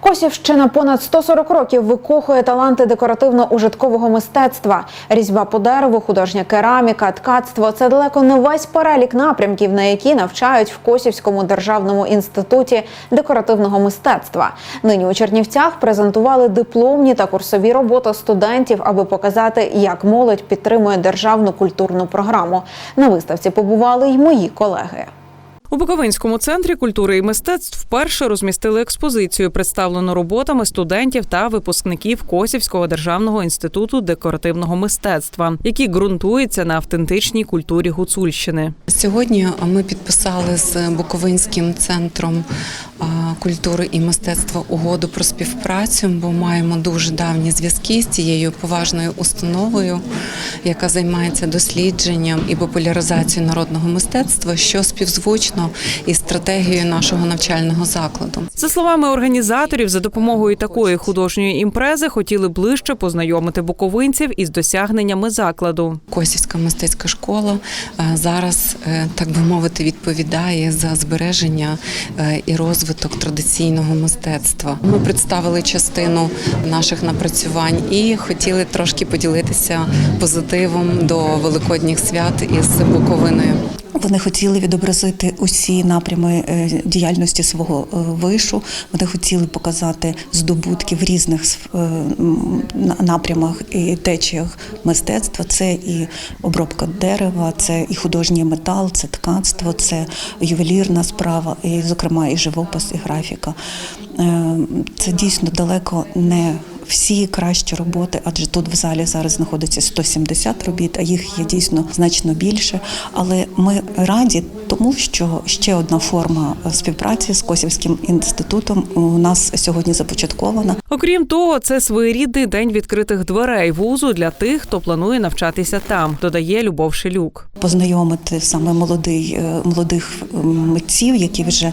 Косівщина понад 140 років викохує таланти декоративно-ужиткового мистецтва. Різьба по дереву, художня кераміка, ткацтво це далеко не весь перелік напрямків, на які навчають в Косівському державному інституті декоративного мистецтва. Нині у Чернівцях презентували дипломні та курсові роботи студентів, аби показати, як молодь підтримує державну культурну програму. На виставці побували й мої колеги. У Буковинському центрі культури і мистецтв вперше розмістили експозицію, представлену роботами студентів та випускників Косівського державного інституту декоративного мистецтва, які ґрунтуються на автентичній культурі Гуцульщини. Сьогодні ми підписали з Буковинським центром культури і мистецтва угоду про співпрацю, бо маємо дуже давні зв'язки з цією поважною установою, яка займається дослідженням і популяризацією народного мистецтва, що співзвучно із стратегією нашого навчального закладу. За словами організаторів, за допомогою такої художньої імпрези хотіли ближче познайомити буковинців із досягненнями закладу. Косівська мистецька школа е, зараз, е, так би мовити, відповідає за збереження е, і розвиток традиційного мистецтва. Ми представили частину наших напрацювань і хотіли трошки поділитися позитивом до великодніх свят із Буковиною. Вони хотіли відобразити усі напрями е, діяльності свого е, вишу. Вони хотіли показати здобутки в різних е, напрямах і течіях мистецтва. Це і обробка дерева, це і художній метал, це ткацтво, це ювелірна справа, і, зокрема, і живопис, і графіка. Це дійсно далеко не всі кращі роботи, адже тут в залі зараз знаходиться 170 робіт, а їх є дійсно значно більше. Але ми раді тому, що ще одна форма співпраці з Косівським інститутом у нас сьогодні започаткована. Окрім того, це своєрідний день відкритих дверей вузу для тих, хто планує навчатися там, додає Любов Шелюк. Познайомити саме молодий, е, молодих е, митців, які вже е,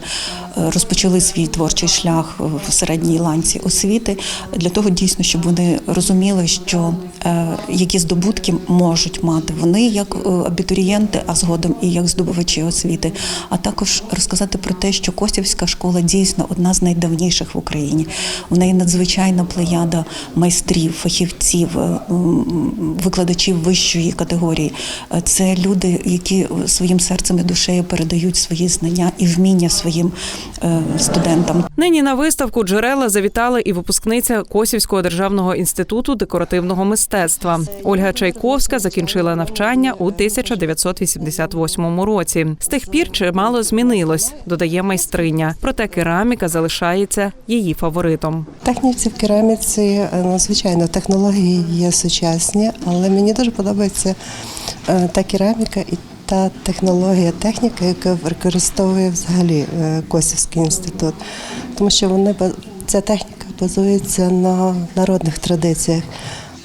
розпочали свій творчий шлях в середній ланці освіти, для того дійсно, щоб вони розуміли, що е, які здобутки можуть мати вони як е, абітурієнти, а згодом і як здобувачі освіти, а також розказати про те, що Косівська школа дійсно одна з найдавніших в Україні. В неї надзвичайна плеяда майстрів, фахівців, е, викладачів вищої категорії. Це люди, які своїм серцем і душею передають свої знання і вміння своїм студентам. Нині на виставку джерела завітала і випускниця Косівського державного інституту декоративного мистецтва. Ольга Чайковська закінчила навчання у 1988 році. З тих пір чимало змінилось, додає майстриня. Проте кераміка залишається її фаворитом. Техніці в кераміці, е, ну, звичайно, технології є сучасні, але мені дуже подобається е, та кераміка і та технологія, техніка, яка використовує взагалі е, Косівський інститут. Тому що вони ця техніка базується на народних традиціях.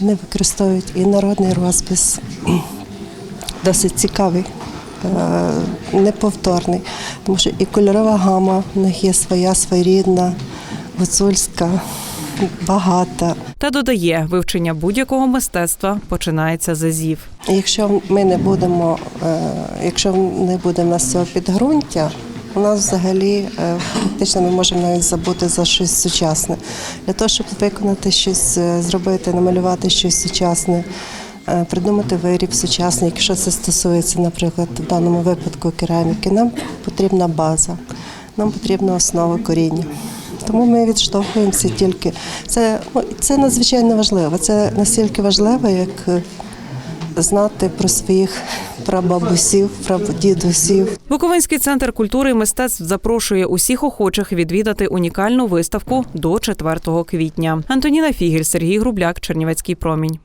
Вони використовують і народний розпис, досить цікавий, е, неповторний, тому що і кольорова гама в них є своя, своєрідна, гуцульська, багата. Та додає, вивчення будь-якого мистецтва починається з азів. Якщо ми не будемо, е, якщо не буде в нас цього підґрунтя, у нас взагалі е, фактично ми можемо навіть забути за щось сучасне. Для того, щоб виконати щось, е, зробити, намалювати щось сучасне, е, придумати виріб сучасний, якщо це стосується, наприклад, в даному випадку кераміки, нам потрібна база, нам потрібна основа коріння. Тому ми відштовхуємося тільки. Це, ну, це надзвичайно важливо. Це настільки важливо, як знати про своїх прабабусів, прабдідусів. Буковинський центр культури і мистецтв запрошує усіх охочих відвідати унікальну виставку до 4 квітня. Антоніна Фігель, Сергій Грубляк, Чернівецький промінь.